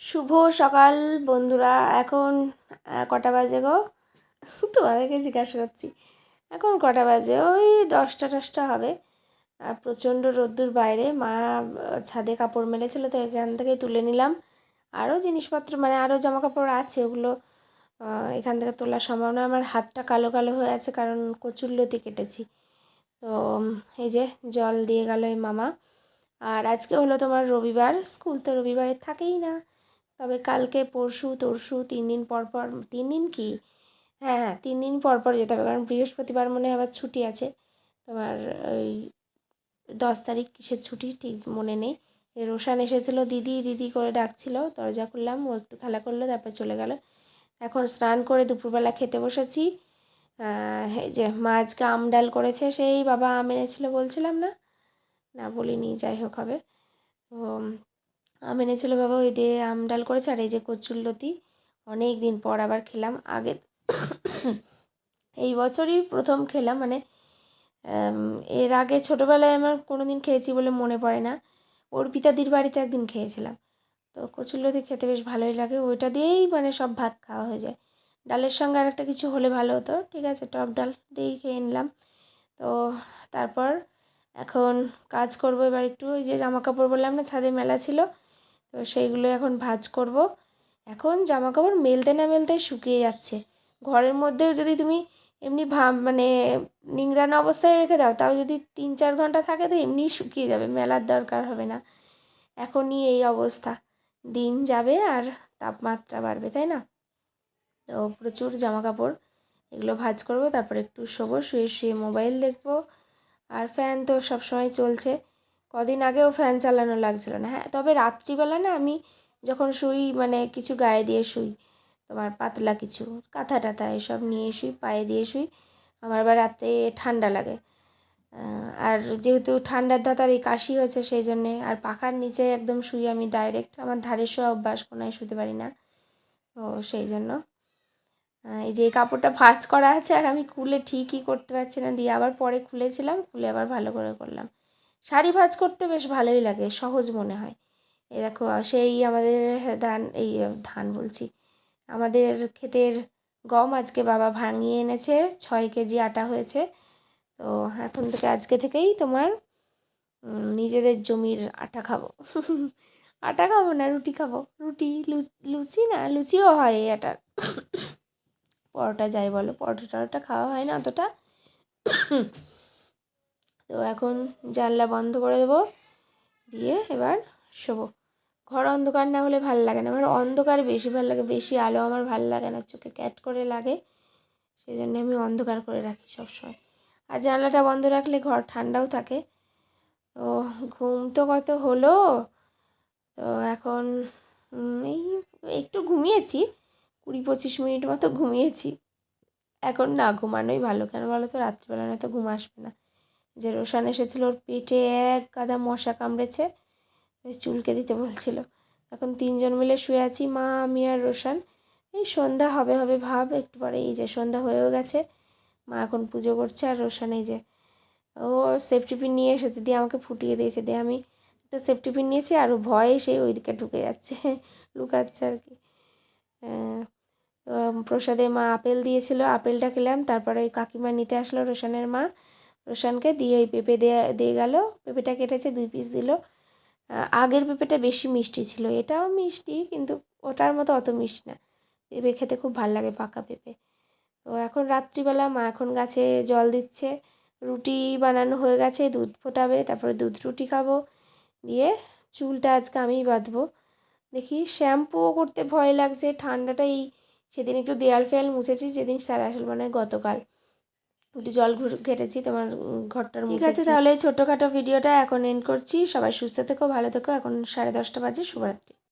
শুভ সকাল, বন্ধুরা। এখন কটা বাজে গো? তোমাদেরকে জিজ্ঞাসা করছি, এখন কটা বাজে? ওই দশটা টশটা হবে। প্রচণ্ড রোদ্দুর বাইরে। মা ছাদে কাপড় মেলেছিল, তো এখান থেকেই তুলে নিলাম। আরও জিনিসপত্র মানে আরও জামা কাপড় আছে, ওগুলো এখান থেকে তোলার সম্ভাবনা। আমার হাতটা কালো কালো হয়ে আছে, কারণ কচুরলতি কেটেছি। তো এই যে জল দিয়ে গেল এই মামা। আর আজকে হলো তোমার রবিবার। স্কুল তো রবিবারে থাকেই না। তবে কালকে, পরশু, তরশু তিন দিন পর পর, তিন দিন কি? হ্যাঁ হ্যাঁ তিন দিন পর পর যেতে হবে। কারণ বৃহস্পতিবার মনে আবার ছুটি আছে। তোমার ওই দশ তারিখ কিসের ছুটি ঠিক মনে নেই। রোশান এসেছিল, দিদি দিদি করে ডাকছিল, দরজা খুললাম, ও একটু খেলা করল, তারপর চলে গেল। এখন স্নান করে দুপুরবেলা খেতে বসেছি। যে মা আজকে আম ডাল করেছে, সেই বাবা আম এনেছিল বলছিলাম না? না বলিনি, যাই হোক হবে। তো এনেছিল বাবা ওই দিয়ে আম ডাল করেছে আর এই যে কচুরলতি অনেক দিন পর আবার খেলাম। আগে এই বছরই প্রথম খেলাম মানে এর আগে ছোটোবেলায় আমার কোনো দিন খেয়েছি বলে মনে পড়ে না। অর্পিতাদির বাড়িতে একদিন খেয়েছিলাম। তো কচুরলতি খেতে বেশ ভালোই লাগে। ওইটা দিয়েই মানে সব ভাত খাওয়া হয়ে যায়। ডালের সঙ্গে আর একটা কিছু হলে ভালো হতো। ঠিক আছে, টক ডাল দিয়েই খেয়ে নিলাম। তো তারপর এখন কাজ করব। এবার একটু ওই যে জামা কাপড় বললাম না, ছাদে মেলা ছিল। তো সেইগুলো এখন ভাজ করব। এখন জামা কাপড় মেলতে না মেলতে শুকিয়ে যাচ্ছে। ঘরের মধ্যেও যদি তুমি এমনি ভাব মানে নিংড়ানো অবস্থায় রেখে দাও, তাও যদি তিন চার ঘণ্টা থাকে তো এমনি শুকিয়ে যাবে, মেলার দরকার হবে না। এখনই এই অবস্থা। দিন যাবে আর তাপমাত্রা বাড়বে, তাই না? তো প্রচুর জামা কাপড় এগুলো ভাজ করব, তারপর একটু শোবো, শুয়ে শুয়ে মোবাইল দেখব। আর ফ্যান তো সবসময় চলছে। কদিন আগেও ফ্যান চালানো লাগছিল না। হ্যাঁ তবে রাত্রিবেলা না আমি যখন শুই মানে কিছু গায়ে দিয়ে শুই, তোমার পাতলা কিছু, কাঁথা টাথা এসব নিয়ে শুই, পায়ে দিয়ে শুই, আমার আবার রাতে ঠান্ডা লাগে। আর যেহেতু ঠান্ডার ধাতার এই কাশি হয়েছে সেই জন্যে আর পাখার নিচে একদম শুই আমি ডাইরেক্ট আমার ধারে শোয়া অভ্যাস কোনায় শুতে পারি না। তো সেই জন্য এই যে কাপড়টা ভাঁজ করা আছে আর আমি খুলে ঠিকই করতে পারছি না, দিয়ে আবার পরে খুলেছিলাম, খুলে আবার ভালো করে করলাম। শাড়ি ভাজ করতে বেশ ভালোই লাগে, সহজ মনে হয়। এ দেখো সেই আমাদের ধান, এই ধান বলছি, আমাদের ক্ষেতের গম আজকে বাবা ভাঙিয়ে এনেছে, ছয় কেজি আটা হয়েছে। তো এখন থেকে, আজকে থেকেই তোমার নিজেদের জমির আটা খাব। আটা খাব না, রুটি খাব। রুটি লুচি না, লুচিও হয় এই আটার। পরোটা যাই বলো পরোটা টরোটা খাওয়া হয় না অতটা। তো এখন জানলা বন্ধ করে দেবো। দিয়ে এবার শোবো। ঘর অন্ধকার না হলে ভালো লাগে না। আমার অন্ধকার বেশি ভালো লাগে, বেশি আলো আমার ভালো লাগে না। চোখে ক্যাট করে লাগে। সেই জন্য আমি অন্ধকার করে রাখি সবসময়। আর জানলাটা বন্ধ রাখলে ঘর ঠান্ডাও থাকে। তো ঘুম তো কত হলো। তো এখন এই একটু ঘুমিয়েছি। কুড়ি পঁচিশ মিনিট মতো ঘুমিয়েছি। এখন না, ঘুমানোই ভালো। কেন বলো তো? রাত্রিবেলা না তো ঘুম আসবে না। যে রোশান এসেছিল ওর পেটে এক গাদা মশা কামড়েছে চুলকে দিতে বলছিল। এখন তিনজন মিলে শুয়ে আছি, মা, আমি আর রোশান। এই সন্ধ্যা হবে হবে ভাব, একটু পরে এই যে সন্ধ্যা হয়েও গেছে। মা এখন পুজো করছে আর রোশান এই যে, ও সেফটি পিন নিয়ে এসেছে, দিয়ে আমাকে ফুটিয়ে দিয়েছে। দিয়ে আমি একটা সেফটি পিন নিয়েছি আর ভয়ে সে ওইদিকে ঢুকে যাচ্ছে, লুকাচ্ছে আর কি। প্রসাদে মা আপেল দিয়েছিল, আপেলটা খেলাম, তারপরে ওই কাকিমা নিতে আসলো রোশানের মা। রোশানকে দিয়ে ওই পেঁপে দিয়ে দিয়ে গেল। পেঁপেটা কেটেছে, দুই পিস দিল। আগের পেঁপেটা বেশি মিষ্টি ছিল। এটাও মিষ্টি, কিন্তু ওটার মতো অত মিষ্টি না। পেঁপে খেতে খুব ভালো লাগে পাকা পেঁপে। তো এখন রাত্রিবেলা মা এখন গাছে জল দিচ্ছে। রুটি বানানো হয়ে গেছে, দুধ ফোটাবে, তারপরে দুধ রুটি খাব। দিয়ে চুলটা আজকে আমিই বাঁধবো। দেখি শ্যাম্পুও করতে ভয় লাগছে। ঠান্ডাটা এই সেদিন একটু দেয়াল ফেয়াল মুছেছি, যেদিন স্যার আসল মানে গতকাল। একটু জল ঘুর ঘেটেছি তোমার ঘরটার ঠিক আছে তাহলে এই ছোটোখাটো ভিডিওটা এখন এন্ড করছি। সবাই সুস্থ থেকো ভালো থেকো। এখন সাড়ে দশটা বাজে শুভরাত্রি।